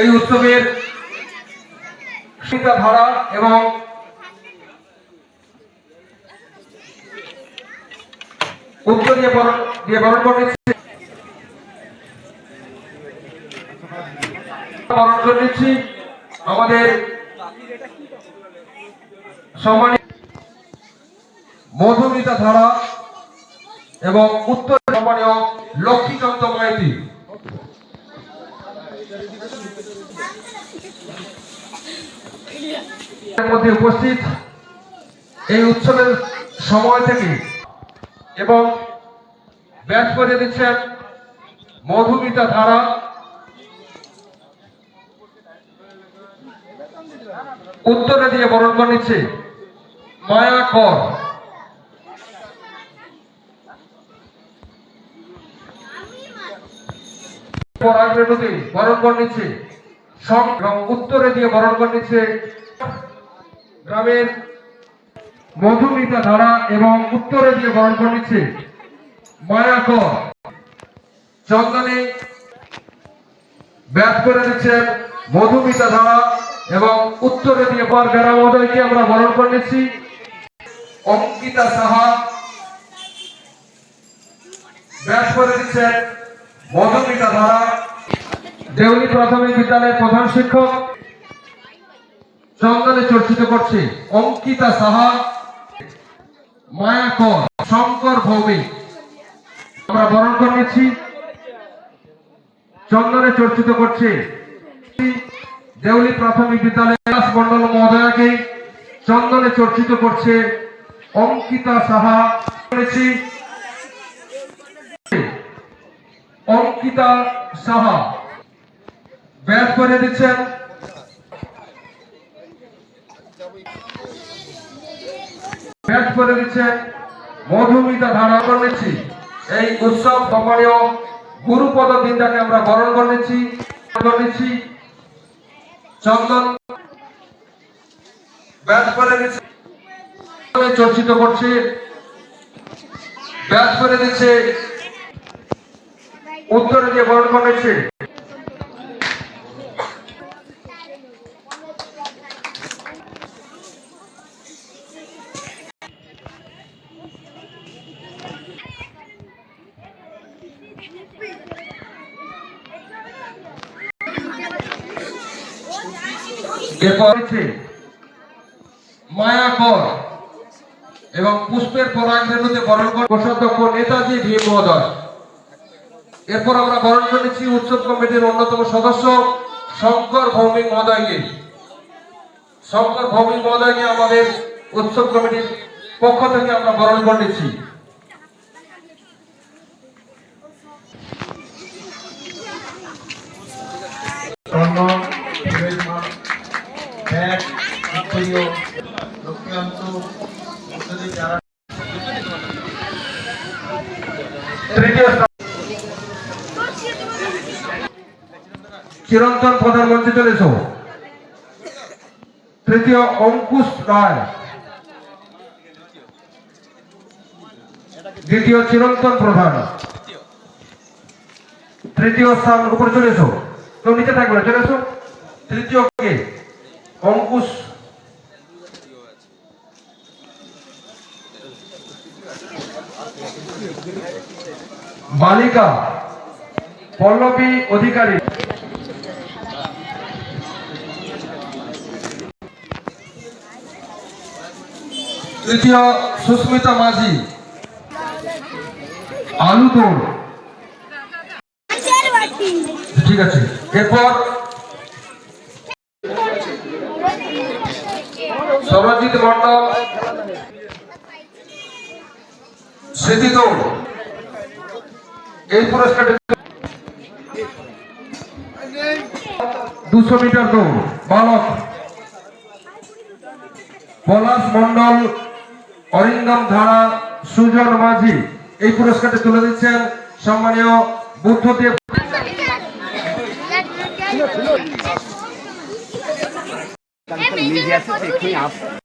এই উৎসবের ধারা এবং উত্তর দিয়ে বরণ বরণ করে নিচ্ছি। বরণ করে নিচ্ছি। আমাদের সম্মানিত মধুমিতা ধারা এবং উত্তর সম্মানীয় লক্ষ্মীকান্ত মাইতি। মধ্যে উপস্থিত এই উৎসবের সময় থেকে এবং ব্যাট করে দিচ্ছেন মধুমিতা ধারা। উত্তরে দিয়ে বরণ করে নিচ্ছে মায়া কর। উত্তরে দিয়ে বরণ করে নিচ্ছে গ্রামের মধুমিতা ধারা এবং উত্তরে দিয়ে বরণ করে নিচ্ছে মায়াকর। চন্দনে ব্যাট করে দিচ্ছেন মধুমিতা ধারা এবং উত্তরে দিয়ে পর গ্রামোদয়কে আমরা বরণ করে নিচ্ছি। অঙ্কিতা সাহা ব্যাট করে দিচ্ছেন মধুমিতা ধারা। দেউলি প্রাথমিক বিদ্যালয়ের প্রধান শিক্ষক। চন্দনে চর্চিত করছে অঙ্কিতা সাহা। মায়াকর, শঙ্কর ভৌমিক। আমরা বরণ করে নিচ্ছি। চন্দনে চর্চিত করছে। দেউলি প্রাথমিক বিদ্যালয় মন্ডল মহোদয়াকে চন্দনে চর্চিত করছে অঙ্কিতা সাহা। করেছি। অঙ্কিতা সাহা। ব্যাট করে দিচ্ছেন। ব্যাট করে দিচ্ছেন মধুমিতা ধারা করে নিচ্ছি এই উৎসব সম্মানীয় গুরুপদ দিনটাকে আমরা বরণ করে নিচ্ছি নিচ্ছি। চন্দন ব্যাট করে দিচ্ছে। চর্চিত করছে। ব্যাট করে দিচ্ছে। উত্তরে যে বরণ করে এরপর মায়াকর এবং পুষ্পের নেতাজি ভীম মহোদয়। এরপর আমরা বরণ করে নিচ্ছি উৎসব কমিটির অন্যতম সদস্য শঙ্কর ভৌমিক মহোদয়কে। শঙ্কর ভৌমিক মহোদয়কে আমাদের উৎসব কমিটির পক্ষ থেকে আমরা বরণ করে চিরন্তন প্রধানমন্ত্রী চলেছ। তৃতীয় অঙ্কুশ রায়। দ্বিতীয় চিরন্তন প্রধান। তৃতীয় স্থান উপরে চলে এসো কেউ নিচে থাকবে না, চলে তৃতীয় কে? অঙ্কুশ। বালিকা পল্লবী অধিকারী। তৃতীয় সুস্মিতা মাঝি। আলু দৌড় ঠিক আছে। এরপর সরজিৎ মন্ডল স্মৃতি দৌড়। এই পুরস্কারটি দুশো মিটার দৌড়, বালক। পলাশ মন্ডল অরিন্দম ধারা, সুজন মাঝি। এই পুরস্কারটি তুলে দিচ্ছেন সম্মানীয় বুদ্ধদেব। 开门就是佛祖的